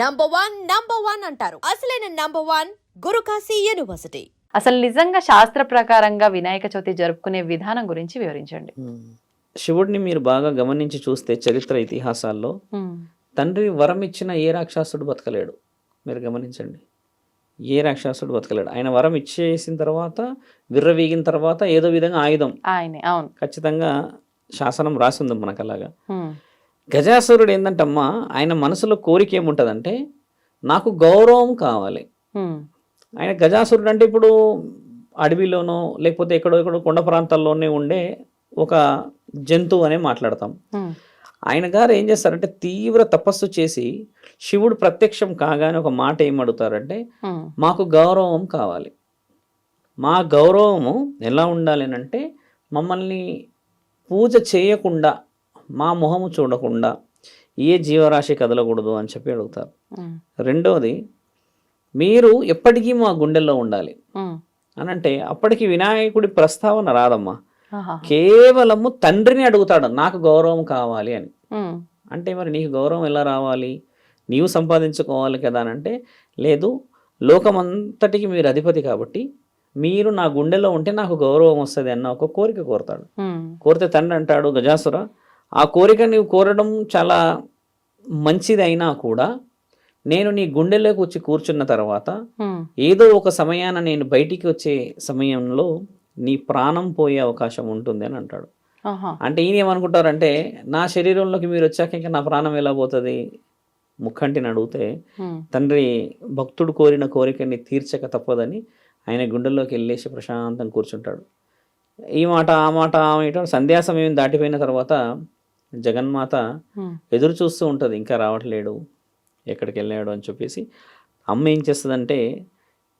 Number one number one అంటారు. అసలైన number one Guru Kashi university. అసలు నిజంగా శాస్త్ర ప్రకారంగా వినాయక చవితి జరుపుకునే విధానం గురించి వివరించండి. శివుడిని మీరు బాగా గమనించి చూస్తే చరిత్ర ఇతిహాసాల్లో తండ్రి వరం ఇచ్చిన ఏ రాక్షసుడు బతకలేడు? మీరు గమనించండి. ఏ రాక్షసుడు బతకలేడు? ఆయన వరం ఇచ్చేసిన తర్వాత విర్రవీగిన తర్వాత ఏదో విధంగా ఆయుధం. ఖచ్చితంగా శాసనం రాసింది మనకు అలాగా గజాసురుడు ఏంటంటమ్మా ఆయన మనసులో కోరిక ఏముంటుందంటే నాకు గౌరవం కావాలి. ఆయన గజాసురుడు అంటే ఇప్పుడు అడవిలోనో లేకపోతే ఎక్కడో ఎక్కడో కొండ ప్రాంతాల్లోనే ఉండే ఒక జంతువు అనే మాట్లాడతాం. ఆయన గారు ఏం చేస్తారంటే తీవ్ర తపస్సు చేసి శివుడు ప్రత్యక్షం కాగానే ఒక మాట ఏం అడుగుతారంటే ఉమ్, మాకు గౌరవం కావాలి. మా గౌరవము ఎలా ఉండాలి అంటే మమ్మల్ని పూజ చేయకుండా మా మొహము చూడకుండా ఏ జీవరాశి కదలకూడదు అని చెప్పి అడుగుతారు. ఉమ్, రెండవది మీరు ఎప్పటికీ మా గుండెల్లో ఉండాలి. అని అంటే అప్పటికి వినాయకుడి ప్రస్తావన రాదమ్మా. కేవలము తండ్రిని అడుగుతాడు నాకు గౌరవం కావాలి అని. అంటే మరి నీకు గౌరవం ఎలా రావాలి? నీవు సంపాదించుకోవాలి కదా అని అంటే లేదు లోకమంతటికి మీరు అధిపతి కాబట్టి మీరు నా గుండెలో ఉంటే నాకు గౌరవం వస్తుంది అన్న ఒక కోరిక కోరతాడు. కోరితే తండ్రి అంటాడు గజాసుర ఆ కోరిక నీవు కోరడం చాలా మంచిది అయినా కూడా నేను నీ గుండెలోకి వచ్చి కూర్చున్న తర్వాత ఏదో ఒక సమయాన నేను బయటికి వచ్చే సమయంలో నీ ప్రాణం పోయే అవకాశం ఉంటుంది అని అంటాడు. అంటే ఈయన ఏమనుకుంటారంటే నా శరీరంలోకి మీరు వచ్చాక ఇంకా నా ప్రాణం ఎలా పోతుంది? ముక్కంటిని అడిగితే తండ్రి భక్తుడు కోరిన కోరికని తీర్చక తప్పదని ఆయన గుండెల్లోకి వెళ్ళేసి ప్రశాంతం కూర్చుంటాడు. ఈ మాట ఆ మాట ఆ మాట సంధ్యా సమయం దాటిపోయిన తర్వాత జగన్మాత ఎదురు చూస్తూ ఉంటుంది ఇంకా రావట్లేడు ఎక్కడికి వెళ్ళాడు అని చెప్పేసి. అమ్మ ఏం చేస్తుందంటే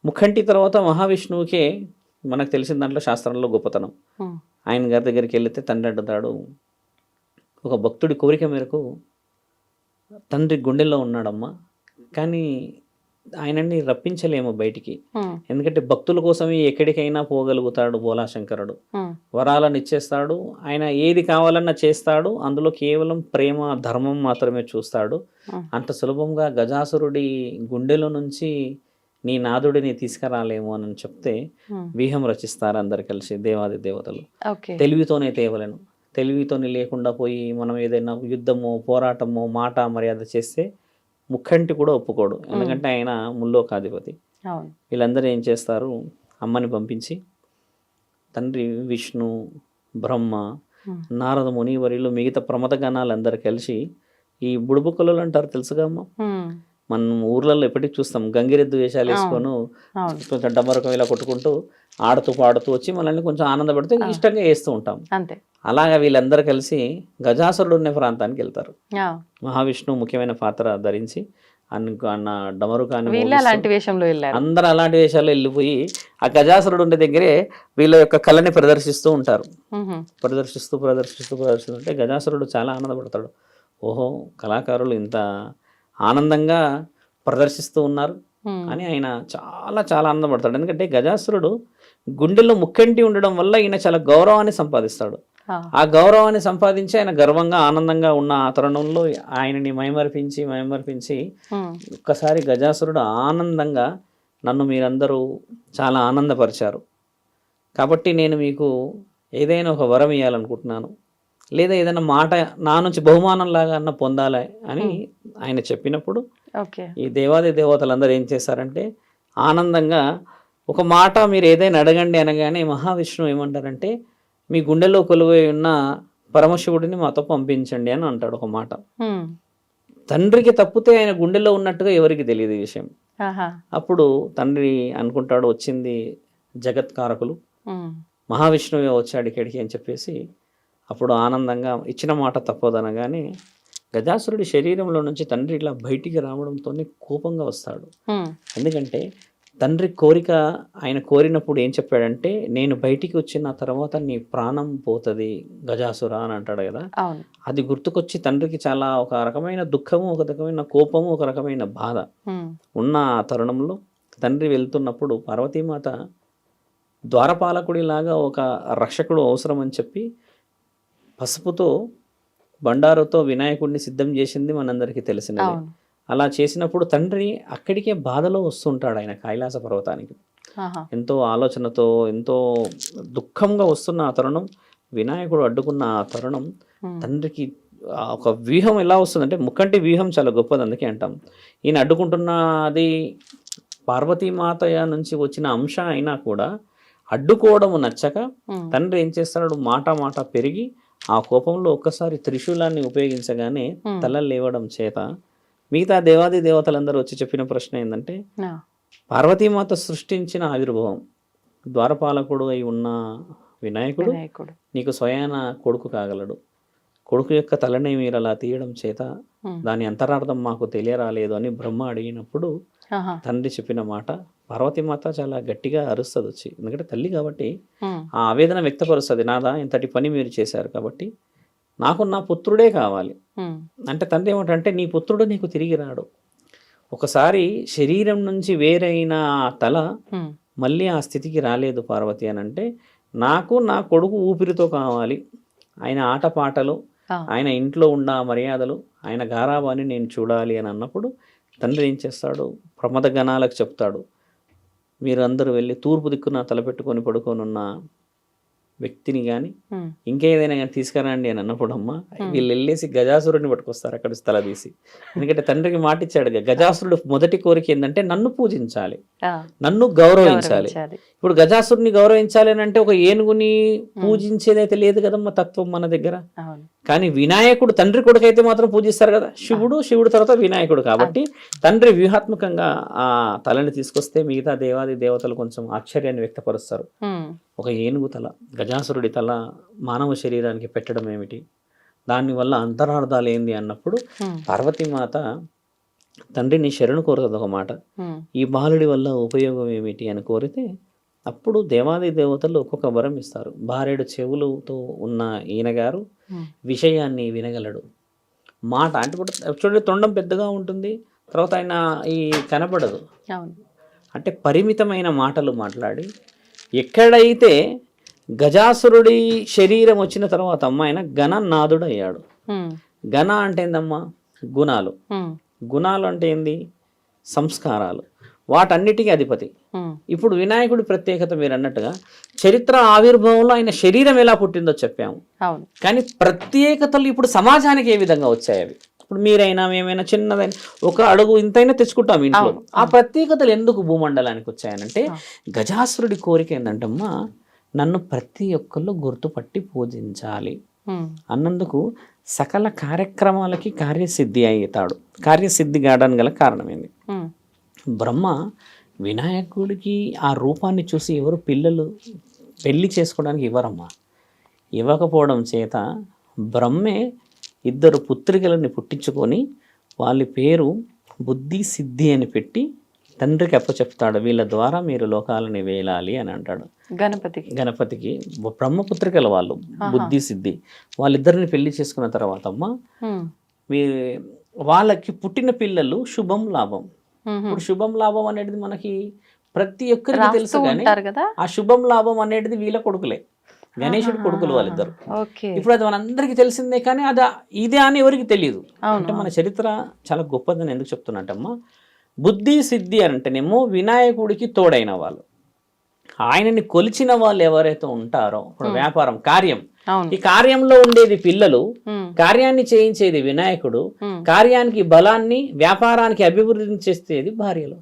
ముఖంటి తర్వాత మహావిష్ణువుకే మనకు తెలిసిన దాంట్లో శాస్త్రంలో గొప్పతనం. ఆయన గారి దగ్గరికి వెళితే తండ్రి అంటున్నాడు ఒక భక్తుడి కోరిక మేరకు తండ్రి గుండెల్లో ఉన్నాడమ్మా కానీ ఆయనని రప్పించలేము బయటికి. ఎందుకంటే భక్తుల కోసమే ఎక్కడికైనా పోగలుగుతాడు బోలాశంకరుడు. వరాలను ఇచ్చేస్తాడు. ఆయన ఏది కావాలన్నా చేస్తాడు. అందులో కేవలం ప్రేమ ధర్మం మాత్రమే చూస్తాడు. అంత సులభంగా గజాసురుడి గుండెలో నుంచి నీ నాదుడిని తీసుకురాలేము అని చెప్తే వ్యూహం రచిస్తారు అందరు కలిసి దేవాది దేవతలు. తెలివితోనే తేవలను. తెలివితోనే లేకుండా పోయి మనం ఏదైనా యుద్ధమో పోరాటమో మాట మర్యాద చేస్తే ముక్కంటి కూడా ఒప్పుకోడు. ఎందుకంటే ఆయన ముల్లోకాధిపతి. వీళ్ళందరూ ఏం చేస్తారు? అమ్మని పంపించి తండ్రి విష్ణు బ్రహ్మ నారద మునివరిలు మిగతా ప్రమద గణాలందరూ కలిసి ఈ బుడుబుక్కలు అంటారు తెలుసుగా అమ్మ? మనం ఊర్లలో ఎప్పటికి చూస్తాం. గంగిరెద్దు వేషాలు వేసుకొని కొంచెం డబ్బరకం ఇలా కొట్టుకుంటూ ఆడుతూ పాడుతూ వచ్చి మనల్ని కొంచెం ఆనందపడితే ఇష్టంగా వేస్తూ ఉంటాం. అంతే. అలాగా వీళ్ళందరూ కలిసి గజాసురుడు ఉన్న ప్రాంతానికి వెళ్తారు. మహావిష్ణువు ముఖ్యమైన పాత్ర ధరించి అన్న వీళ్ళు మోగిస్తూ అలాంటి వేషంలో వెళ్ళారు. అందరు అలాంటి వేషాల్లో వెళ్ళిపోయి ఆ గజాసురుడు ఉండే దగ్గరే వీళ్ళ యొక్క కళని ప్రదర్శిస్తూ ఉంటారు. ప్రదర్శిస్తూ ప్రదర్శిస్తూ ప్రదర్శిస్తూ ఉంటే గజాసురుడు చాలా ఆనందపడతాడు. ఓహో కళాకారులు ఇంత ఆనందంగా ప్రదర్శిస్తూ ఉన్నారు. అని ఆయన చాలా చాలా ఆనందపడతాడు. ఎందుకంటే గజాసురుడు గుండెల్లో ముక్కంటి ఉండడం వల్ల ఈయన చాలా గౌరవాన్ని సంపాదిస్తాడు. ఆ, గౌరవాన్ని సంపాదించి ఆయన గర్వంగా ఆనందంగా ఉన్న ఆ తరుణంలో ఆయనని మైమర్పించి మైమర్పించి ఒక్కసారి గజాసురుడు ఆనందంగా నన్ను మీరందరూ చాలా ఆనందపరిచారు. కాబట్టి నేను మీకు ఏదైనా ఒక వరం ఇవ్వాలనుకుంటున్నాను లేదా ఏదైనా మాట నా నుంచి బహుమానం లాగా అన్న పొందాలి అని ఆయన చెప్పినప్పుడు ఈ దేవాది దేవతలందరూ ఏం చేశారంటే ఆనందంగా ఒక మాట మీరు ఏదైనా అడగండి అనగానే మహావిష్ణువు ఏమంటారంటే మీ గుండెలో కొలువై ఉన్న పరమశివుడిని మాతో పంపించండి అని అంటాడు ఒక మాట. తండ్రికి తప్పితే ఆయన గుండెలో ఉన్నట్టుగా ఎవరికి తెలియదు ఈ విషయం. అప్పుడు తండ్రి అనుకుంటాడు వచ్చింది జగత్కారకులు. మహావిష్ణువే వచ్చాడు ఇక్కడికి అని చెప్పేసి అప్పుడు ఆనందంగా ఇచ్చిన మాట తప్పదనగానే గజాసురుడి శరీరంలో నుంచి తండ్రి ఇట్లా బయటికి రావడంతోనే కోపంగా వస్తాడు. ఎందుకంటే తండ్రి కోరిక ఆయన కోరినప్పుడు ఏం చెప్పాడంటే నేను బయటికి వచ్చిన తర్వాత నీ ప్రాణం పోతుంది గజాసుర అని అంటాడు కదా. అది గుర్తుకొచ్చి తండ్రికి చాలా ఒక రకమైన దుఃఖము ఒక రకమైన కోపము ఒక రకమైన బాధ. ఉన్న ఆ తరుణంలో తండ్రి వెళ్తున్నప్పుడు పార్వతీమాత ద్వారపాలకుడిలాగా ఒక రక్షకుడు అవసరం అని చెప్పి పసుపుతో బండారుతో వినాయకుడిని సిద్ధం చేసింది మనందరికీ తెలిసినది అలా చేసినప్పుడు తండ్రి అక్కడికే బాధలో వస్తుంటాడు ఆయన కైలాస పర్వతానికి. ఎంతో ఆలోచనతో ఎంతో దుఃఖంగా వస్తున్న ఆ తరుణం వినాయకుడు అడ్డుకున్న ఆ తరుణం. తండ్రికి ఒక వ్యూహం ఎలా వస్తుందంటే ముక్కంటి వ్యూహం చాలా గొప్పది అందుకే అంటాం ఈయన అడ్డుకుంటున్నది పార్వతీమాత నుంచి వచ్చిన అంశ అయినా కూడా అడ్డుకోవడం నచ్చక. తండ్రి ఏం చేస్తాడు మాట మాట పెరిగి ఆ కోపంలో ఒక్కసారి త్రిశూలాన్ని ఉపయోగించగానే Hmm. తల లేవడం చేత మిగతా దేవాది దేవతలందరూ వచ్చి చెప్పిన ప్రశ్న ఏంటంటే. పార్వతీమాత సృష్టించిన ఆవిర్భావం ద్వారపాలకుడు అయి ఉన్న వినాయకుడు నీకు స్వయాన కొడుకు కాగలడు కొడుకు యొక్క తలని మీరు అలా తీయడం చేత ఉమ్. దాని అంతరార్థం మాకు తెలియరాలేదు అని బ్రహ్మ అడిగినప్పుడు. తండ్రి చెప్పిన మాట పార్వతీమాత చాలా గట్టిగా అరుస్తుంది వచ్చి ఎందుకంటే తల్లి కాబట్టి. ఆ ఆవేదన వ్యక్తపరుస్తుంది నాదా ఇంతటి పని మీరు చేశారు కాబట్టి నాకు నా పుత్రుడే కావాలి. అంటే తండ్రి ఏమంటే నీ పుత్రుడు నీకు తిరిగి రాడు ఒకసారి శరీరం నుంచి వేరైన తల. మళ్ళీ ఆ స్థితికి రాలేదు పార్వతి అని అంటే నాకు నా కొడుకు ఊపిరితో కావాలి ఆయన ఆటపాటలు. ఆయన ఇంట్లో ఉన్న మర్యాదలు ఆయన గారాబాన్ని నేను చూడాలి అని అన్నప్పుడు తండ్రి ఏం చేస్తాడు? ప్రమద గణాలకు చెప్తాడు. మీరు వెళ్ళి తూర్పు దిక్కున తలపెట్టుకొని పడుకొని వ్యక్తిని కానీ. ఇంకేదైనా కానీ తీసుకురండి అని అన్నప్పుడు అమ్మ వీళ్ళు వెళ్ళేసి గజాసురుడిని పట్టుకొస్తారు అక్కడ స్థల తీసి. ఎందుకంటే తండ్రికి మాట ఇచ్చాడు కదా, గజాసురుడు మొదటి కోరిక ఏంటంటే నన్ను పూజించాలి. నన్ను గౌరవించాలి. ఇప్పుడు గజాసురుని గౌరవించాలి అని అంటే ఒక ఏనుగుని పూజించేదైతే లేదు కదమ్మా తత్వం మన దగ్గర. కానీ వినాయకుడు తండ్రి కొడుకు అయితే మాత్రం పూజిస్తారు కదా శివుడు శివుడు తర్వాత వినాయకుడు కాబట్టి తండ్రి వ్యూహాత్మకంగా ఆ తలని తీసుకొస్తే మిగతా దేవాది దేవతలు కొంచెం ఆశ్చర్యాన్ని వ్యక్తపరుస్తారు. ఒక ఏనుగు తల గజాసురుడి తల మానవ శరీరానికి పెట్టడం ఏమిటి దానివల్ల అంతరార్థాలు ఏంది అన్నప్పుడు. పార్వతీమాత తండ్రిని శరణు కోరుతుంది ఒక మాట. ఈ బాలుడి వల్ల ఉపయోగం ఏమిటి అని కోరితే అప్పుడు దేవాది దేవతలు ఒక్కొక్క వరం ఇస్తారు బారెడు చెవులతో ఉన్న ఈయన గారు ఉమ్. విషయాన్ని వినగలడు మాట అంటే చూడండి తొండం పెద్దగా ఉంటుంది తర్వాత ఆయన ఈ కనపడదు అవును అంటే పరిమితమైన మాటలు మాట్లాడి ఎక్కడైతే గజాసురుడి శరీరం వచ్చిన తర్వాత అమ్మ ఆయన గణనాథుడు అయ్యాడు. గణ అంటే ఏందమ్మా? గుణాలు. గుణాలు అంటే ఏంది? సంస్కారాలు. వాటన్నిటికీ అధిపతి. ఇప్పుడు వినాయకుడి ప్రత్యేకత మీరు అన్నట్టుగా చరిత్ర ఆవిర్భావంలో ఆయన శరీరం ఎలా పుట్టిందో చెప్పాము. కానీ ప్రత్యేకతలు ఇప్పుడు సమాజానికి ఏ విధంగా వచ్చాయి అవి? ఇప్పుడు మీరైనా మేమైనా చిన్నదైనా ఒక అడుగు ఇంతైనా తెచ్చుకుంటాం ఇంట్లో. ఆ ప్రత్యేకతలు ఎందుకు భూమండలానికి వచ్చాయనంటే గజాసురుడి కోరిక ఏంటంటమ్మా నన్ను ప్రతి ఒక్కళ్ళు గుర్తుపట్టి పూజించాలి. అన్నందుకు సకల కార్యక్రమాలకి కార్యసిద్ధి అవుతాడు కార్యసిద్ధి కావడానికి గల కారణం ఏంది? ఉమ్. బ్రహ్మ వినాయకుడికి ఆ రూపాన్ని చూసి ఎవరు పిల్లలు పెళ్ళి చేసుకోవడానికి ఇవ్వరమ్మా. ఇవ్వకపోవడం చేత బ్రహ్మే ఇద్దరు పుత్రికలని పుట్టించుకొని వాళ్ళ పేరు బుద్ధి సిద్ధి అని పెట్టి తండ్రికి అప్పచెప్తాడు వీళ్ళ ద్వారా మీరు లోకాలని వేలాలి అని అంటాడు. గణపతికి. గణపతికి బ్రహ్మపుత్రికల వాళ్ళు బుద్ధి సిద్ధి. వాళ్ళిద్దరిని పెళ్ళి చేసుకున్న తర్వాత అమ్మ వాళ్ళకి పుట్టిన పిల్లలు శుభం లాభం. ఇప్పుడు శుభం లాభం అనేది మనకి ప్రతి ఒక్కరికి తెలుసు కానీ ఆ శుభం లాభం అనేది వీళ్ళ కొడుకులే. గణేశుడి కొడుకులు వాళ్ళిద్దరు. ఇప్పుడు అది మనందరికీ తెలిసిందే కానీ అది ఇదే అని ఎవరికి తెలియదు అంటే మన చరిత్ర చాలా గొప్పదని ఎందుకు చెప్తున్నట్టమ్మా బుద్ధి సిద్ధి అని అంటేనేమో వినాయకుడికి తోడైన వాళ్ళు. ఆయనని కొలిచిన వాళ్ళు ఎవరైతే ఉంటారో ఇప్పుడు వ్యాపారం కార్యం. ఈ కార్యంలో ఉండేది పిల్లలు. కార్యాన్ని చేయించేది వినాయకుడు. కార్యానికి బలాన్ని వ్యాపారానికి అభివృద్ధిని చేసేది భార్యలు.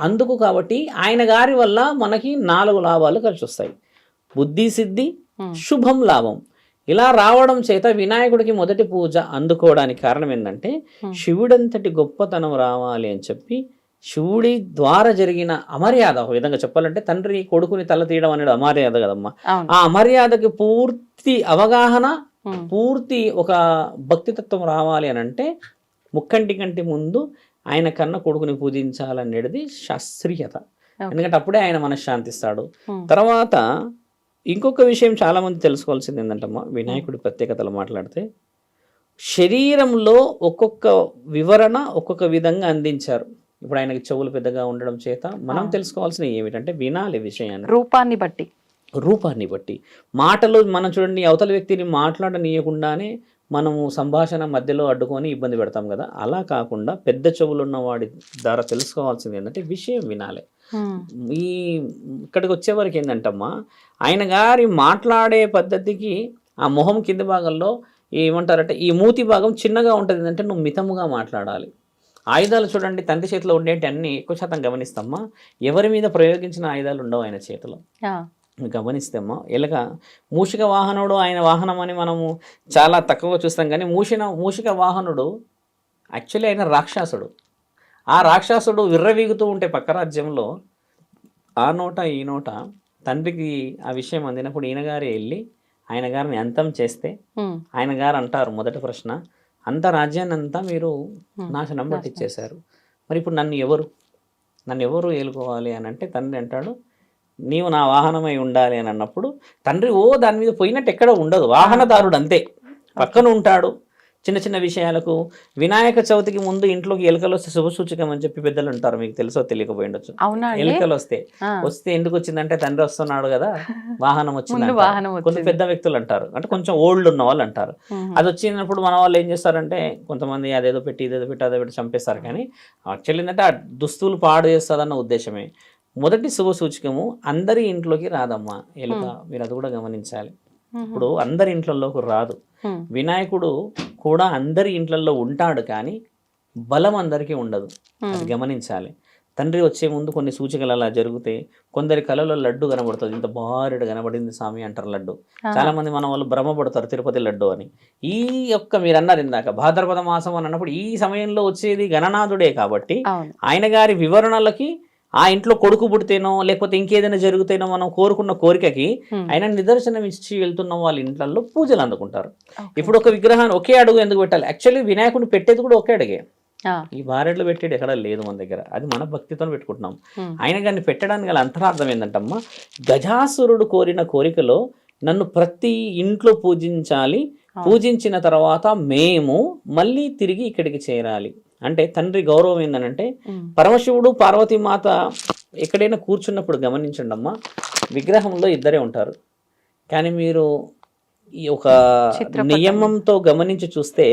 అందుకు కాబట్టి ఆయన గారి వల్ల మనకి నాలుగు లాభాలు కలిసి వస్తాయి బుద్ధి సిద్ధి. శుభం లాభం ఇలా రావడం చేత వినాయకుడికి మొదటి పూజ అందుకోవడానికి కారణం ఏంటంటే. శివుడంతటి గొప్పతనం రావాలి అని చెప్పి శివుడి ద్వారా జరిగిన అమర్యాద ఒక విధంగా చెప్పాలంటే తండ్రి కొడుకుని తల తీయడం అనేది అమర్యాద కదమ్మా ఆ అమర్యాదకి పూర్తి అవగాహన. పూర్తి ఒక భక్తితత్వం రావాలి అని అంటే ముక్కంటి కంటి ముందు ఆయన కన్న కొడుకుని పూజించాలనేది శాస్త్రీయత. ఎందుకంటే అప్పుడే ఆయన మనశ్శాంతిస్తాడు. తర్వాత ఇంకొక విషయం చాలా మంది తెలుసుకోవాల్సింది ఏంటంటమ్మా వినాయకుడి ప్రత్యేకతలు మాట్లాడితే శరీరంలో ఒక్కొక్క వివరణ ఒక్కొక్క విధంగా అందించారు. ఇప్పుడు ఆయనకి చెవులు పెద్దగా ఉండడం చేత మనం తెలుసుకోవాల్సిన ఏమిటంటే వినాలి విషయాన్ని. రూపాన్ని బట్టి. రూపాన్ని బట్టి. మాటలు మనం చూడండి అవతల వ్యక్తిని మాట్లాడనీయకుండానే మనము సంభాషణ మధ్యలో అడ్డుకొని ఇబ్బంది పెడతాం కదా. అలా కాకుండా పెద్ద చెవులు ఉన్న వాడి ద్వారా తెలుసుకోవాల్సింది ఏంటంటే విషయం వినాలి. ఈ ఇక్కడికి వచ్చే వరకు ఏంటంటమ్మా ఆయన గారి మాట్లాడే పద్ధతికి ఆ మొహం కింది భాగంలో ఏమంటారంటే ఈ మూతి భాగం చిన్నగా ఉంటుంది. అంటే నువ్వు మితముగా మాట్లాడాలి. ఆయుధాలు చూడండి తండ్రి చేతిలో ఉండేటి అన్ని ఎక్కువ శాతం గమనిస్తామ్మా ఎవరి మీద ప్రయోగించిన ఆయుధాలు ఉండవు ఆయన చేతిలో. ఆ, గమనిస్తేమో ఎలుక మూషిక వాహనుడు ఆయన వాహనం అని మనము చాలా తక్కువ చూస్తాం. కానీ మూషిన మూషిక వాహనుడు యాక్చువల్లీ ఆయన రాక్షసుడు. ఆ రాక్షసుడు విర్రవీగుతూ ఉంటే పక్క రాజ్యంలో ఆ నోట ఈ నోట తండ్రికి ఆ విషయం అందినప్పుడు ఈయన గారే వెళ్ళి ఆయన గారిని అంతం చేస్తే ఆయన గారు అంటారు మొదటి ప్రశ్న అంత రాజ్యాన్ని అంతా మీరు నాశనం పట్టించేశారు. మరి ఇప్పుడు నన్ను ఎవరు? నన్ను ఎవరు ఏలుకోవాలి అని అంటే తండ్రి అంటాడు నీవు నా వాహనమై ఉండాలి అని అన్నప్పుడు తండ్రి ఓ దాని మీద పోయినట్టు ఎక్కడ ఉండదు. వాహనదారుడు అంతే. పక్కన ఉంటాడు చిన్న చిన్న విషయాలకు వినాయక చవితికి ముందు ఇంట్లోకి ఎలుకలు వస్తే శుభ సూచకం అని చెప్పి పెద్దలు అంటారు మీకు తెలుసో తెలియకపోయి ఉండొచ్చు. ఎలుకలు వస్తే. వస్తే ఎందుకు వచ్చిందంటే తండ్రి వస్తున్నాడు కదా. వాహనం వచ్చింది. కొంత పెద్ద వ్యక్తులు అంటారు. అంటే కొంచెం ఓల్డ్ ఉన్న వాళ్ళు అంటారు. అది వచ్చినప్పుడు మన వాళ్ళు ఏం చేస్తారంటే కొంతమంది అదేదో పెట్టి ఇదేదో పెట్టి అదే పెట్టి చంపేస్తారు కానీ యాక్చువల్లీ ఏంటంటే ఆ దుస్తులు పాడు చేస్తుందన్న ఉద్దేశమే. మొదటి శుభ సూచకము అందరి ఇంట్లోకి రాదమ్మా. ఎలుక మీరు అది కూడా గమనించాలి. ఇప్పుడు అందరి ఇంట్లలోకి రాదు. వినాయకుడు కూడా అందరి ఇంట్లలో ఉంటాడు కానీ బలం అందరికీ ఉండదు. అది గమనించాలి. తండ్రి వచ్చే ముందు కొన్ని సూచికలు అలా జరిగితే కొందరి కళలో లడ్డు కనబడుతుంది. ఇంత భారీగా కనబడింది స్వామి అంటారు లడ్డు. చాలా మంది మన వాళ్ళు భ్రమపడతారు తిరుపతి లడ్డు అని. ఈ యొక్క మీరు అన్నారు ఇందాక భాద్రపద మాసం అని అన్నప్పుడు ఈ సమయంలో వచ్చేది గణనాథుడే కాబట్టి ఆయన గారి వివరణలకి ఆ ఇంట్లో కొడుకు పుడితేనో లేకపోతే ఇంకేదైనా జరుగుతేనో మనం కోరుకున్న కోరికకి. ఆయన నిదర్శనం ఇచ్చి వెళ్తున్న వాళ్ళ ఇంట్లలో పూజలు అందుకుంటారు. ఇప్పుడు ఒక విగ్రహాన్ని ఒకే అడుగు ఎందుకు పెట్టాలి? యాక్చువల్లీ వినాయకుడిని పెట్టేది కూడా ఒకే అడుగే. ఈ బారెడ్లు పెట్టేది ఎక్కడ లేదు మన దగ్గర. అది మన భక్తితో పెట్టుకుంటున్నాం. ఆయన గారిని పెట్టడానికి గల అంతరార్థం ఏంటంటమ్మా గజాసురుడు కోరిన కోరికలో నన్ను ప్రతి ఇంట్లో పూజించాలి. పూజించిన తర్వాత మేము మళ్ళీ తిరిగి ఇక్కడికి చేరాలి. అంటే తండ్రి గౌరవం ఏంటనంటే ఉమ్, పరమశివుడు పార్వతీమాత ఎక్కడైనా కూర్చున్నప్పుడు గమనించండి అమ్మా విగ్రహంలో ఇద్దరే ఉంటారు. కానీ మీరు ఈ ఒక. నియమంతో గమనించి చూస్తే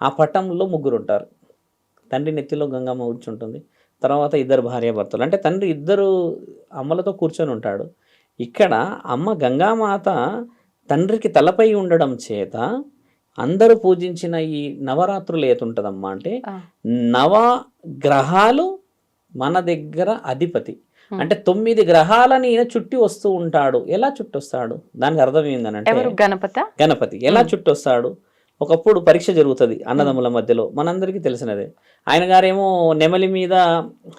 ఆ పటంలో ముగ్గురు ఉంటారు. తండ్రి నెత్తిలో గంగమ్మ కూర్చుంటుంది తర్వాత ఇద్దరు భార్యాభర్తలు. అంటే తండ్రి ఇద్దరు అమ్మలతో కూర్చొని ఉంటాడు. ఇక్కడ అమ్మ గంగామాత తండ్రికి తలపై ఉండడం చేత అందరూ పూజించిన ఈ నవరాత్రులు ఏతుంటదమ్మా అంటే నవ గ్రహాలు మన దగ్గర అధిపతి. అంటే తొమ్మిది గ్రహాలని ఈయన చుట్టి వస్తూ ఉంటాడు. ఎలా చుట్టొస్తాడు? దానికి అర్థం ఏందనంటే ఎవరు? గణపత? గణపతి. ఎలా చుట్టొస్తాడు? ఒకప్పుడు పరీక్ష జరుగుతుంది అన్నదమ్ముల మధ్యలో. మనందరికీ తెలిసినదే. ఆయన గారేమో నెమలి మీద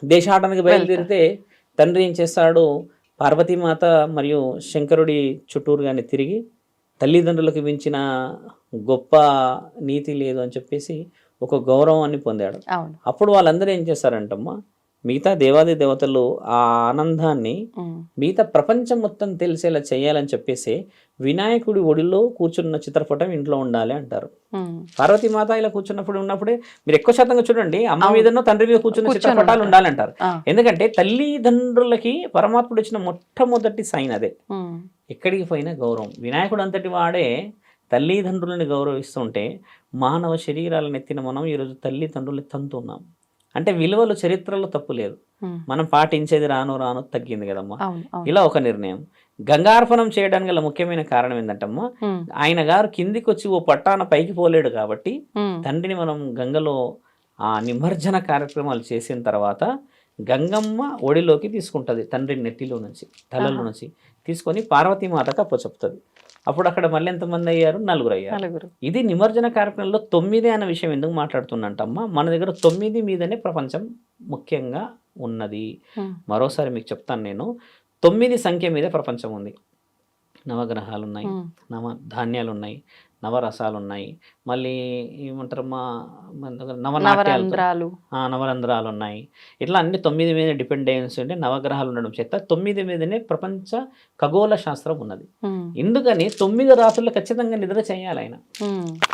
దేశాటనకి బయలుదేరితే తండ్రి ఏం చేస్తాడు? పార్వతీమాత మరియు శంకరుడి చుట్టూరు కానీ తిరిగి తల్లిదండ్రులకు మించిన గొప్ప నీతి లేదు అని చెప్పేసి ఒక గౌరవాన్ని పొందాడు. అప్పుడు వాళ్ళందరూ ఏం చేస్తారంటమ్మా మిగతా దేవాది దేవతలు ఆ ఆనందాన్ని మిగతా ప్రపంచం మొత్తం తెలిసేలా చేయాలని చెప్పేసి వినాయకుడి ఒడిలో కూర్చున్న చిత్రపటం ఇంట్లో ఉండాలి అంటారు. పార్వతీమాత ఇలా కూర్చున్నప్పుడు ఉన్నప్పుడే మీరు ఎక్కువ శాతంగా చూడండి అమ్మ మీదనో తండ్రి మీద కూర్చున్న కూర్చొని చిత్రపటాలు. ఉండాలంటారు. ఎందుకంటే తల్లిదండ్రులకి పరమాత్ముడు ఇచ్చిన మొట్టమొదటి సైన్ అదే. ఎక్కడికి పోయినా గౌరవం. వినాయకుడు అంతటి వాడే తల్లిదండ్రులని గౌరవిస్తుంటే మానవ శరీరాలను ఎత్తిన మనం ఈరోజు తల్లిదండ్రుల్ని తంతున్నాం. అంటే విలువలు చరిత్రలో తప్పు లేదు. మనం పాటించేది రాను రాను తగ్గింది కదమ్మా. ఇలా ఒక నిర్ణయం. గంగార్పణం చేయడానికి గల ముఖ్యమైన కారణం ఏంటంటమ్మా ఆయన గారు కిందికి వచ్చి ఓ పట్టాన పైకి పోలేడు కాబట్టి తండ్రిని మనం గంగలో ఆ నిమజ్జన కార్యక్రమాలు చేసిన తర్వాత గంగమ్మ ఒడిలోకి తీసుకుంటుంది తండ్రి నెట్టిలో నుంచి తలలో నుంచి తీసుకొని పార్వతీమాతకు అప్పచెప్తుంది అప్పుడు అక్కడ మళ్ళీ ఎంతమంది అయ్యారు? నలుగురు అయ్యారు. ఇది నిమజ్జన కార్యక్రమంలో తొమ్మిది అన్న విషయం ఎందుకు మాట్లాడుతున్నట్టమ్మా మన దగ్గర తొమ్మిది మీదనే ప్రపంచం ముఖ్యంగా ఉన్నది. మరోసారి మీకు చెప్తాను నేను. తొమ్మిది సంఖ్య మీద ప్రపంచం ఉంది. నవగ్రహాలు ఉన్నాయి నవ ధాన్యాలు ఉన్నాయి నవరసాలు ఉన్నాయి మళ్ళీ దగ్గర నవనాట్యాలు నవరంధ్రాలు. నవరంధ్రాలు ఉన్నాయి ఇట్లా అన్ని తొమ్మిది మీద డిపెండెన్స్ ఉంటే నవగ్రహాలు ఉండడం చేత తొమ్మిది మీదనే ప్రపంచ ఖగోళ శాస్త్రం ఉన్నది. ఎందుకని తొమ్మిది రాత్రులు ఖచ్చితంగా నిద్ర చేయాలి ఆయన.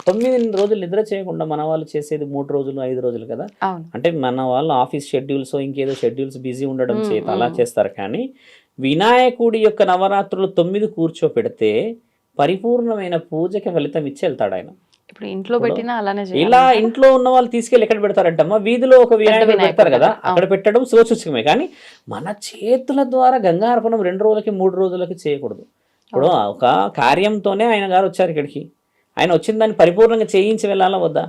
తొమ్మిది రోజులు నిద్ర చేయకుండా మన వాళ్ళు చేసేది మూడు రోజులు ఐదు రోజులు కదా? అంటే మన వాళ్ళు ఆఫీస్ షెడ్యూల్స్ ఇంకేదో షెడ్యూల్స్ బిజీ ఉండడం చేత అలా. చేస్తారు. కానీ వినాయకుడి యొక్క నవరాత్రులు తొమ్మిది కూర్చోపెడితే పరిపూర్ణమైన పూజకి ఫలితం ఇచ్చి వెళ్తాడు ఆయన. ఇప్పుడు ఇంట్లో పెట్టినా అలానే ఇలా ఇంట్లో ఉన్న వాళ్ళు తీసుకెళ్ళి ఎక్కడ పెడతారంటమ్మా? వీధిలో ఒక వినాయకుడు పెడతారు కదా అక్కడ పెట్టడం శివసూచకమే. కానీ మన చేతుల ద్వారా గంగార్పణం రెండు రోజులకి మూడు రోజులకి చేయకూడదు. ఇప్పుడు ఒక కార్యంతోనే ఆయన గారు వచ్చారు ఇక్కడికి. ఆయన వచ్చిన దాన్ని పరిపూర్ణంగా చేయించి వెళ్ళాలా వద్దా?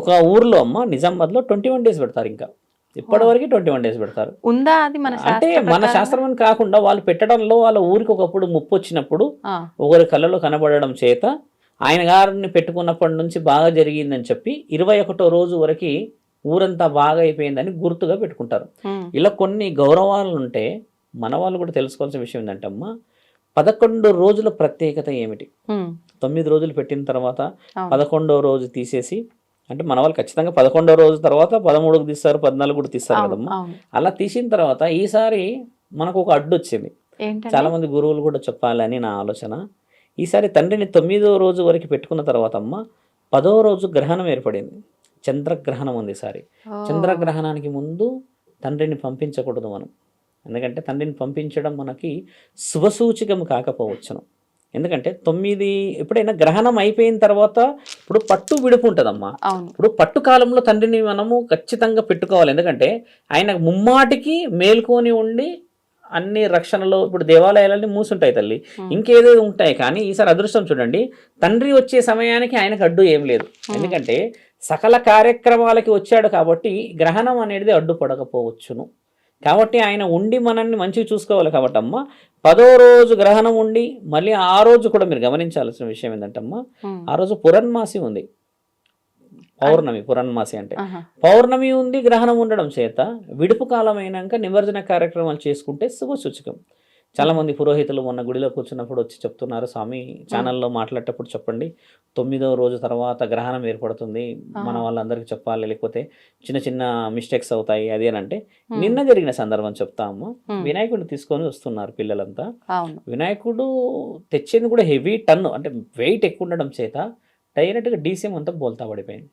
ఒక ఊర్లో అమ్మ నిజామాబాద్లో ట్వంటీ వన్ డేస్ పెడతారు ఇంకా. ఇప్పటి వరకు ట్వంటీ వన్ డేస్ పెడతారు. ఉందా అది మన అంటే మన? శాస్త్రం అని కాకుండా వాళ్ళు పెట్టడంలో వాళ్ళ ఊరికి ఒకప్పుడు ముప్పు వచ్చినప్పుడు ఒకరి కళ్ళలో కనబడడం చేత ఆయన గారిని పెట్టుకున్నప్పటి నుంచి బాగా జరిగిందని చెప్పి ఇరవై ఒకటో రోజు వరకు ఊరంతా బాగా అయిపోయిందని గుర్తుగా పెట్టుకుంటారు. ఇలా కొన్ని గౌరవాలు ఉంటే మన వాళ్ళు కూడా తెలుసుకోవాల్సిన విషయం ఏంటంటే అమ్మా పదకొండు రోజుల ప్రత్యేకత ఏమిటి? తొమ్మిది రోజులు పెట్టిన తర్వాత. పదకొండో రోజు తీసేసి అంటే మన వాళ్ళు ఖచ్చితంగా పదకొండో రోజు తర్వాత పదమూడుకు తీస్తారు పద్నాలుగు కూడా తీస్తారు కదమ్మా. అలా తీసిన తర్వాత ఈసారి మనకు ఒక అడ్డు వచ్చింది. చాలా మంది గురువులు కూడా చెప్పాలని నా ఆలోచన. ఈసారి తండ్రిని తొమ్మిదో రోజు వరకు పెట్టుకున్న తర్వాత అమ్మ పదో రోజు గ్రహణం ఏర్పడింది. చంద్రగ్రహణం ఉంది ఈసారి. చంద్రగ్రహణానికి ముందు తండ్రిని పంపించకూడదు మనం. ఎందుకంటే తండ్రిని పంపించడం మనకి శుభసూచకం కాకపోవచ్చును. ఎందుకంటే తొమ్మిది ఎప్పుడైనా గ్రహణం అయిపోయిన తర్వాత ఇప్పుడు పట్టు విడుపు ఉంటుందమ్మా. ఇప్పుడు పట్టు కాలంలో తండ్రిని మనము ఖచ్చితంగా పెట్టుకోవాలి. ఎందుకంటే ఆయన ముమ్మాటికి మేల్కొని ఉండి అన్ని రక్షణలో ఇప్పుడు దేవాలయాలన్నీ మూసుంటాయి తల్లి. ఇంకేదో ఉంటాయి. కానీ ఈసారి అదృష్టం చూడండి. తండ్రి వచ్చే సమయానికి ఆయనకు అడ్డు ఏం లేదు. ఎందుకంటే సకల కార్యక్రమాలకి వచ్చాడు కాబట్టి గ్రహణం అనేది అడ్డుపడకపోవచ్చును. కాబట్టి ఆయన ఉండి మనల్ని మంచిగా చూసుకోవాలి కాబట్టి అమ్మ పదో రోజు గ్రహణం ఉండి మళ్ళీ ఆ రోజు కూడా మీరు గమనించాల్సిన విషయం ఏంటంటే అమ్మ ఆ రోజు పురన్మాసి ఉంది. పౌర్ణమి పురన్మాసి అంటే. పౌర్ణమి ఉంది గ్రహణం ఉండడం చేత విడుపు కాలం అయినాక నిమజ్జన కార్యక్రమాలు చేసుకుంటే శుభ చాలా మంది పురోహితులు మొన్న గుడిలో కూర్చున్నప్పుడు వచ్చి చెప్తున్నారు స్వామి ఛానల్లో మాట్లాడేటప్పుడు చెప్పండి. తొమ్మిదవ రోజు తర్వాత గ్రహణం ఏర్పడుతుంది. మన. వాళ్ళందరికీ చెప్పాలి. లేకపోతే చిన్న చిన్న మిస్టేక్స్ అవుతాయి. అది అని అంటే నిన్న జరిగిన సందర్భం చెప్తాము. వినాయకుడిని తీసుకొని వస్తున్నారు పిల్లలంతా. వినాయకుడు తెచ్చేది కూడా హెవీ టన్ను అంటే వెయిట్ ఎక్కువ ఉండడం చేత డైరెక్ట్గా డీసీఎం అంతా బోల్తా పడిపోయింది.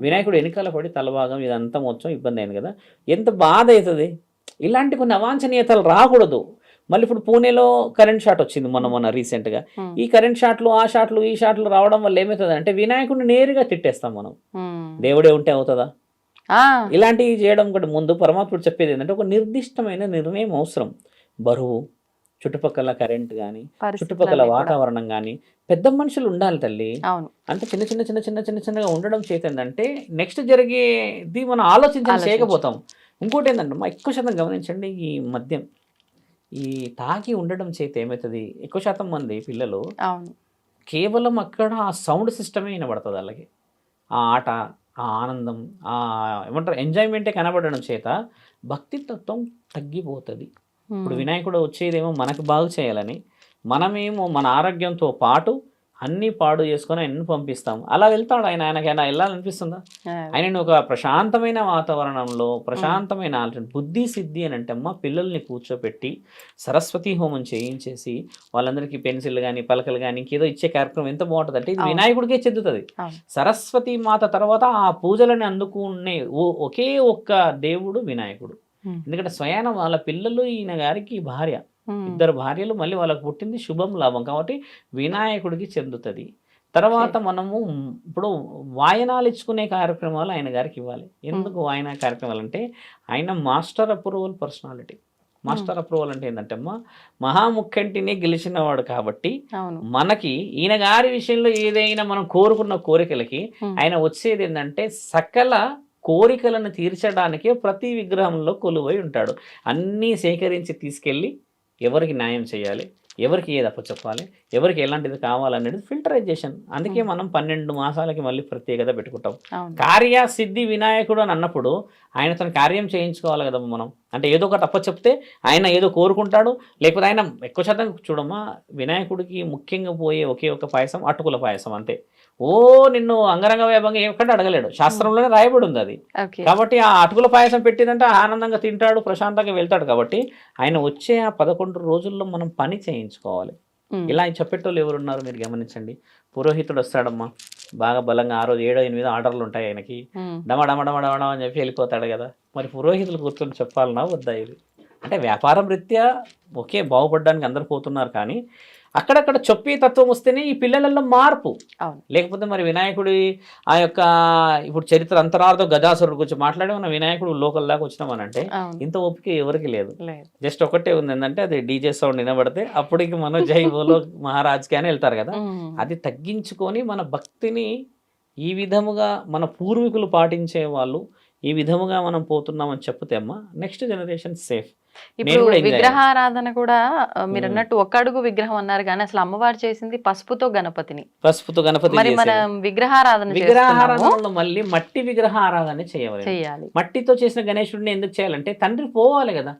వినాయకుడు వెనకాల పడి తలభాగం ఇదంతా మొత్తం ఇబ్బంది అయింది కదా. ఎంత బాధ అవుతుంది? ఇలాంటి కొన్ని అవాంఛనీయతలు రాకూడదు. మళ్ళీ ఇప్పుడు పూణేలో కరెంట్ షాట్ వచ్చింది మొన్న మొన్న రీసెంట్గా ఈ కరెంట్ షాట్లు ఆ షాట్లు ఈ షాట్లు రావడం వల్ల ఏమవుతుంది అంటే వినాయకుడిని నేరుగా తిట్టేస్తాం మనం. దేవుడే ఉంటే అవుతుందా? ఇలాంటివి చేయడం కూడా ముందు పరమాత్ముడు చెప్పేది ఏంటంటే ఒక నిర్దిష్టమైన నిర్ణయం అవసరం. బరువు చుట్టుపక్కల కరెంట్ కానీ చుట్టుపక్కల. వాతావరణం కానీ పెద్ద మనుషులు ఉండాలి తల్లి. అంత చిన్న చిన్న చిన్న చిన్న చిన్న చిన్నగా ఉండడం చేత ఏంటంటే నెక్స్ట్ జరిగేది మనం ఆలోచించడం ఆలోచించం. చేయకపోతాం. ఇంకోటి ఏంటంటే మా ఎక్కువ శాతం గమనించండి ఈ మద్యం. ఈ తాగి ఉండడం చేత ఏమవుతుంది ఎక్కువ శాతం మంది పిల్లలు కేవలం అక్కడ ఆ సౌండ్ సిస్టమే వినబడుతుంది వాళ్ళకి ఆ ఆట ఆ ఆనందం ఆ ఏమంటారు ఎంజాయ్మెంటే కనబడడం చేత భక్తి తత్వం తగ్గిపోతుంది. ఇప్పుడు వినాయకుడు వచ్చేదేమో మనకు బాగు చేయాలని మనమేమో మన ఆరోగ్యంతో పాటు అన్నీ పాడు చేసుకొని ఆయనను పంపిస్తాం అలా వెళ్తాడు ఆయన. ఆయనకైనా వెళ్ళాలనిపిస్తుందా? ఆ, ఆయనను ఒక ప్రశాంతమైన వాతావరణంలో ప్రశాంతమైన ఆలోచన బుద్ధి సిద్ధి అని అంటే అమ్మ పిల్లల్ని కూర్చోపెట్టి సరస్వతి హోమం చేయించేసి వాళ్ళందరికీ పెన్సిల్ కానీ పలకలు కానీ ఇంకేదో ఇచ్చే కార్యక్రమం ఎంత బాగుంటుంది అంటే ఇది. వినాయకుడికే చెందుతుంది. సరస్వతి మాత తర్వాత ఆ పూజలని అందుకునే ఓ- ఒకే ఒక్క దేవుడు వినాయకుడు. ఎందుకంటే స్వయాన వాళ్ళ పిల్లలు ఈయన గారికి భార్య. ఇద్దరు భార్యలు మళ్ళీ వాళ్ళకు పుట్టింది శుభం లాభం కాబట్టి వినాయకుడికి చెందుతుంది. తర్వాత మనము ఇప్పుడు వాయనాలు ఇచ్చుకునే కార్యక్రమాలు ఆయన గారికి ఇవ్వాలి. ఎందుకు వాయన కార్యక్రమాలు అంటే ఆయన master approval personality. Master approval అంటే ఏంటంటే అమ్మా మహాముఖ్యంటిని గెలిచినవాడు కాబట్టి మనకి ఈయన గారి విషయంలో ఏదైనా మనం కోరుకున్న కోరికలకి ఆయన వచ్చేది ఏంటంటే సకల కోరికలను తీర్చడానికే ప్రతి విగ్రహంలో కొలువై ఉంటాడు. అన్నీ సేకరించి తీసుకెళ్ళి ఎవరికి న్యాయం చేయాలి? ఎవరికి ఏది అప్పచెప్పాలి? ఎవరికి ఎలాంటిది కావాలనేది ఫిల్టరైజేషన్. అందుకే మనం పన్నెండు మాసాలకి మళ్ళీ ప్రత్యేకత పెట్టుకుంటాం. కార్య సిద్ధి వినాయకుడు అని అన్నప్పుడు ఆయన తన కార్యం చేయించుకోవాలి కదా మనం. అంటే ఏదో ఒకటి అప్పచెప్తే ఆయన ఏదో కోరుకుంటాడు. లేకపోతే ఆయన ఎక్కువ శాతం చూడమ్మా వినాయకుడికి ముఖ్యంగా పోయే ఒకే ఒక పాయసం అటుకుల పాయసం అంతే. ఓ నిన్ను అంగరంగ వైభవంగా ఎక్కడ అడగలేడు. శాస్త్రంలోనే రాయబడి ఉంది అది. కాబట్టి ఆ అటుకుల పాయసం పెట్టిందంటే ఆనందంగా తింటాడు ప్రశాంతంగా వెళ్తాడు. కాబట్టి ఆయన వచ్చే ఆ పదకొండు రోజుల్లో మనం పని చేయించుకోవాలి. ఇలా చెప్పేటోళ్ళు ఎవరు ఉన్నారు మీరు గమనించండి. పురోహితుడు వస్తాడమ్మా. బాగా బలంగా ఆ రోజు ఏడో ఎనిమిదో ఆర్డర్లు ఉంటాయి ఆయనకి. డమ డమ డమ డమ డమ అని చెప్పి వెళ్ళిపోతాడు కదా. మరి పురోహితులు కూర్చొని చెప్పాలన్నా వద్దా ఇది? అంటే వ్యాపారం రీత్యా ఓకే బాగుపడడానికి అందరు పోతున్నారు కానీ అక్కడక్కడ చొప్పి తత్వం వస్తేనే ఈ పిల్లలలో మార్పు. లేకపోతే మరి వినాయకుడి ఆ యొక్క ఇప్పుడు చరిత్ర అంతరార్థం గజాసురుడు గురించి మాట్లాడే ఉన్న వినాయకుడు లోకల్ దాకా వచ్చినామనంటే అవును. ఇంత ఓపిక ఎవరికి లేదు. జస్ట్ ఒకటే ఉంది ఏంటంటే అది డీజే సౌండ్ వినబడితే అప్పటికి మనం జై బోలో మహారాజ్కి అని వెళ్తారు కదా. అది తగ్గించుకొని మన భక్తిని ఈ విధముగా మన పూర్వీకులు పాటించే వాళ్ళు ఈ విధముగా మనం పోతున్నామని చెప్తే అమ్మ నెక్స్ట్ జనరేషన్ సేఫ్ ఇప్పుడు విగ్రహారాధన కూడా మీరు. అన్నట్టు ఒక్క అడుగు విగ్రహం అన్నారు కానీ అసలు అమ్మవారు చేసింది పసుపుతో గణపతిని. పసుపుతో గణపతి మరి మన. విగ్రహారాధన విగ్రహారాధనలో మళ్ళీ మట్టి విగ్రహారాధన చేయవాలి చెయ్యాలి మట్టితో చేసిన గణేశుడిని ఎందుకు చేయాలంటే తండ్రి పోవాలి కదా.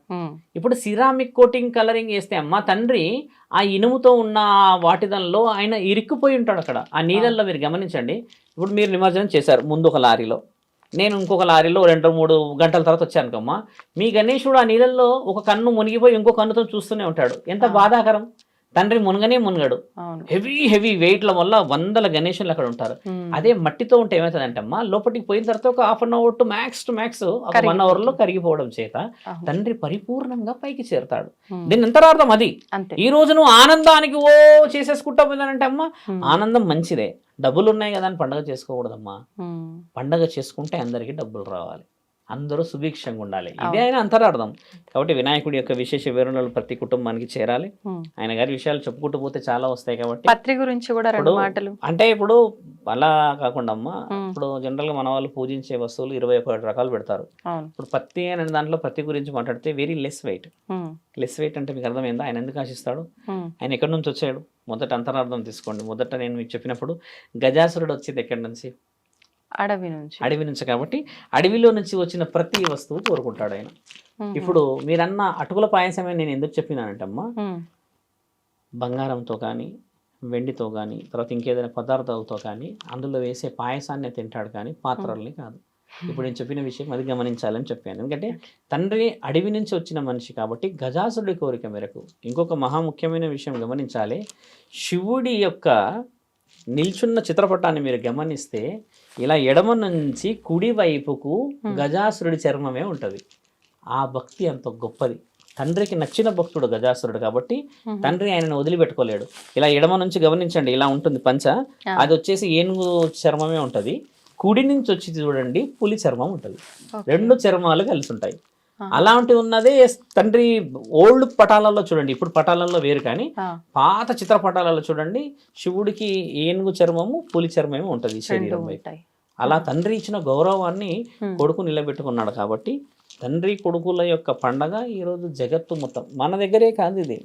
ఇప్పుడు సిరామిక్ కోటింగ్ కలరింగ్ వేస్తే అమ్మ తండ్రి ఆ ఇనుముతో ఉన్న ఆ వాటిదల్లో ఆయన ఇరుక్కుపోయి ఉంటాడు అక్కడ. ఆ నీళ్ళల్లో మీరు గమనించండి. ఇప్పుడు మీరు నిమజ్జనం చేశారు ముందు ఒక లారీలో. నేను ఇంకొక లారీలో రెండు మూడు గంటల తర్వాత వచ్చాను కమ్మ. మీ గణేశుడు ఆ నీళ్ళల్లో ఒక కన్ను మునిగిపోయి ఇంకో కన్నుతో చూస్తూనే ఉంటాడు. ఎంత. బాధాకరం. తండ్రి మునగనే మునగడు హెవీ హెవీ వెయిట్ల వల్ల వందల గణేశులు అక్కడ ఉంటారు. అదే మట్టితో ఉంటే ఏమవుతుందంటే అమ్మా లోపలికి పోయిన తర్వాత ఒక half an hour to max to max ఒక వన్. అవర్లో కరిగిపోవడం చేత. తండ్రి పరిపూర్ణంగా పైకి చేరతాడు. దీని అంతరార్థం అది ఈ రోజు నువ్వు ఆనందానికి ఓ చేసేసుకుంటా పోయిందంటే అమ్మా. ఆనందం మంచిదే డబ్బులు ఉన్నాయి కదా అని పండగ చేసుకోకూడదమ్మా. పండగ చేసుకుంటే అందరికీ డబ్బులు రావాలి అందరూ సుభిక్షంగా ఉండాలి. ఇదే. ఆయన అంతరార్థం. కాబట్టి వినాయకుడి యొక్క విశేష వివరణలు ప్రతి కుటుంబానికి చేరాలి. ఆయన గారి విషయాలు చెప్పుకుంటూ పోతే చాలా వస్తాయి కాబట్టి పత్రి గురించి కూడా రెండు మాటలు. అంటే ఇప్పుడు అలా కాకుండా అమ్మా. ఇప్పుడు జనరల్గా మన వాళ్ళు పూజించే వస్తువులు ఇరవై ఒకటి రకాలు పెడతారు. ఇప్పుడు పత్తి అనే దాంట్లో పత్తి గురించి మాట్లాడితే very less weight. Less weight అంటే మీకు అర్థమైందా? ఆయన ఎందుకు ఆశిస్తాడు. ఆయన ఎక్కడి నుంచి వచ్చాడు? మొదట అంతరార్థం తీసుకోండి. మొదట నేను మీకు చెప్పినప్పుడు గజాసురుడు వచ్చేది ఎక్కడి నుంచి? అడవి నుంచి. అడవి నుంచి కాబట్టి అడవిలో నుంచి వచ్చిన ప్రతి వస్తువు కోరుకుంటాడు ఆయన. ఇప్పుడు మీరన్న అటుకుల పాయసమే నేను ఎందుకు చెప్పినానంటమ్మా. బంగారంతో కానీ వెండితో కానీ తర్వాత ఇంకేదైనా పదార్థాలతో కానీ అందులో వేసే పాయసాన్ని తింటాడు కానీ పాత్రల్ని కాదు. ఇప్పుడు నేను చెప్పిన విషయం అది గమనించాలని చెప్పాను. ఎందుకంటే తండ్రి అడవి నుంచి వచ్చిన మనిషి కాబట్టి గజాసురుడి కోరిక మేరకు ఇంకొక మహా ముఖ్యమైన విషయం గమనించాలి. శివుడి యొక్క నిల్చున్న చిత్రపటాన్ని మీరు గమనిస్తే ఇలా ఎడమ నుంచి కుడి వైపుకు గజాసురుడి చర్మమే ఉంటుంది ఆ భక్తి అంత గొప్పది తండ్రికి నచ్చిన భక్తుడు గజాసురుడు కాబట్టి. తండ్రి ఆయనను వదిలిపెట్టుకోలేడు ఇలా ఎడమ నుంచి గమనించండి ఇలా ఉంటుంది పంచ. అది వచ్చేసి ఏనుగు చర్మమే ఉంటుంది కుడి నుంచి వచ్చి చూడండి పులి చర్మం ఉంటుంది. రెండు చర్మాలు కలిసి ఉంటాయి. అలాంటి ఉన్నదే తండ్రి ఓల్డ్ పటాలలో చూడండి ఇప్పుడు పటాలలో వేరు కానీ. పాత చిత్రపటాలలో చూడండి శివుడికి ఏనుగు చర్మము పులి చర్మమే ఉంటుంది శరీరం అలా తండ్రి ఇచ్చిన గౌరవాన్ని. కొడుకు నిలబెట్టుకున్నాడు కాబట్టి తండ్రి కొడుకుల యొక్క పండగ ఈరోజు జగత్తు మొత్తం. మన దగ్గరే కాదు ఇది.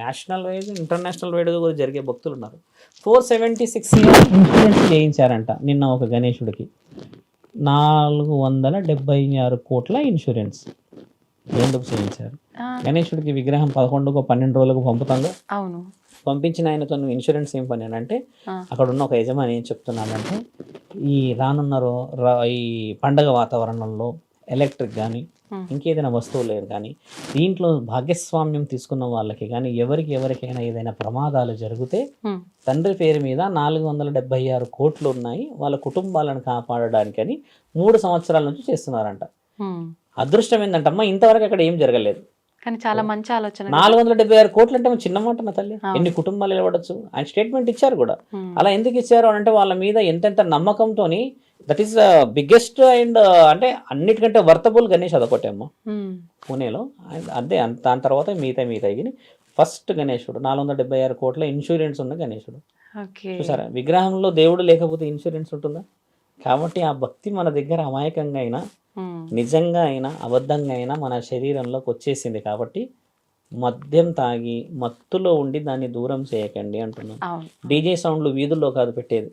నేషనల్ వైజ్ ఇంటర్నేషనల్ వైడ్ కూడా జరిగే భక్తులు ఉన్నారు. ఫోర్ సెవెంటీ సిక్స్ ఇయర్స్ చేయించారంట నిన్న ఒక గణేశుడికి నాలుగు వందల డెబ్బై ఆరు కోట్ల ఇన్సూరెన్స్ ఎందుకు చేయించారు? గణేశుడికి విగ్రహం పదకొండుకో పన్నెండు రోజులకు పంపుతాంగా అవును. పంపించిన ఆయనతో నువ్వు ఇన్సూరెన్స్ ఏం పని అంటే. అక్కడ ఉన్న ఒక యజమాని ఏం చెప్తున్నాడంటే ఈ రానున్న ఈ పండగ వాతావరణంలో ఎలక్ట్రిక్ కానీ Hmm. ఇంకేదైనా వస్తువు లేదు కానీ దీంట్లో భాగస్వామ్యం తీసుకున్న వాళ్ళకి కానీ ఎవరికి ఎవరికైనా ఏదైనా ప్రమాదాలు జరిగితే ఉమ్. తండ్రి పేరు మీద నాలుగు వందల డెబ్బై ఆరు కోట్లు ఉన్నాయి వాళ్ళ కుటుంబాలను కాపాడడానికని మూడు సంవత్సరాల నుంచి చేస్తున్నారంట ఉమ్. అదృష్టం ఏంటంటమ్మా ఇంతవరకు అక్కడ ఏం జరగలేదు కానీ చాలా మంచి ఆలోచన నాలుగు వందల డెబ్బై ఆరు కోట్లు అంటే చిన్న మాట నా తల్లి. ఎన్ని కుటుంబాలు నిలబడచ్చు ఆయన స్టేట్మెంట్ ఇచ్చారు కూడా. అలా ఎందుకు ఇచ్చారు అని అంటే వాళ్ళ మీద ఎంతెంత నమ్మకంతో దట్ ఈస్ బిగ్గెస్ట్ అండ్ అంటే అన్నిటికంటే వర్తబుల్ గణేష్ అదొకటే అమ్మ ఉమ్. పూణేలో అదే దాని తర్వాత మిగతా మిగతా ఫస్ట్ గణేశుడు నాలుగు వందల డెబ్బై ఆరు కోట్ల ఇన్సూరెన్స్ ఉన్న గణేశుడు చూసారా? విగ్రహంలో దేవుడు లేకపోతే ఇన్సూరెన్స్ ఉంటుందా? కాబట్టి ఆ భక్తి మన దగ్గర అమాయకంగా అయినా. నిజంగా అయినా అబద్ధంగా అయినా మన శరీరంలోకి వచ్చేసింది కాబట్టి మద్యం తాగి మత్తులో ఉండి దాన్ని దూరం చేయకండి అంటున్నాను అవును. డీజే సౌండ్లు వీధుల్లో కాదు పెట్టేది.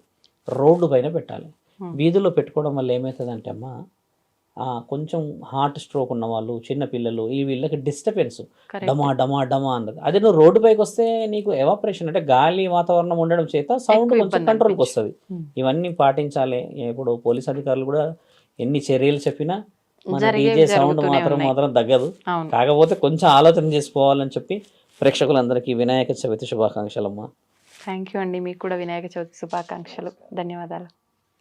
రోడ్డు పైన పెట్టాలి. వీధుల్లో పెట్టుకోవడం వల్ల ఏమవుతుందంటే అమ్మా కొంచెం హార్ట్ స్ట్రోక్ ఉన్న వాళ్ళు చిన్న పిల్లలు ఈ వీళ్ళకి డిస్టర్బెన్స్. డమా డమా డమా అన్నది. అదే నువ్వు రోడ్డు పైకి వస్తే నీకు ఎవాపరేషన్ అంటే గాలి వాతావరణం ఉండడం చేత సౌండ్ కొంచెం కంట్రోల్కి. వస్తుంది. Hmm. ఇవన్నీ పాటించాలి. ఇప్పుడు పోలీస్ అధికారులు కూడా ఎన్ని చర్యలు చెప్పినా మన డీజే సౌండ్ మాత్రం. మాత్రం తగ్గదు. కాకపోతే కొంచెం ఆలోచన చేసుకోవాలని చెప్పి ప్రేక్షకులందరికీ వినాయక చవితి శుభాకాంక్షలమ్మా థ్యాంక్ యూ అండి. మీకు కూడా వినాయక చవితి శుభాకాంక్షలు. ధన్యవాదాలు.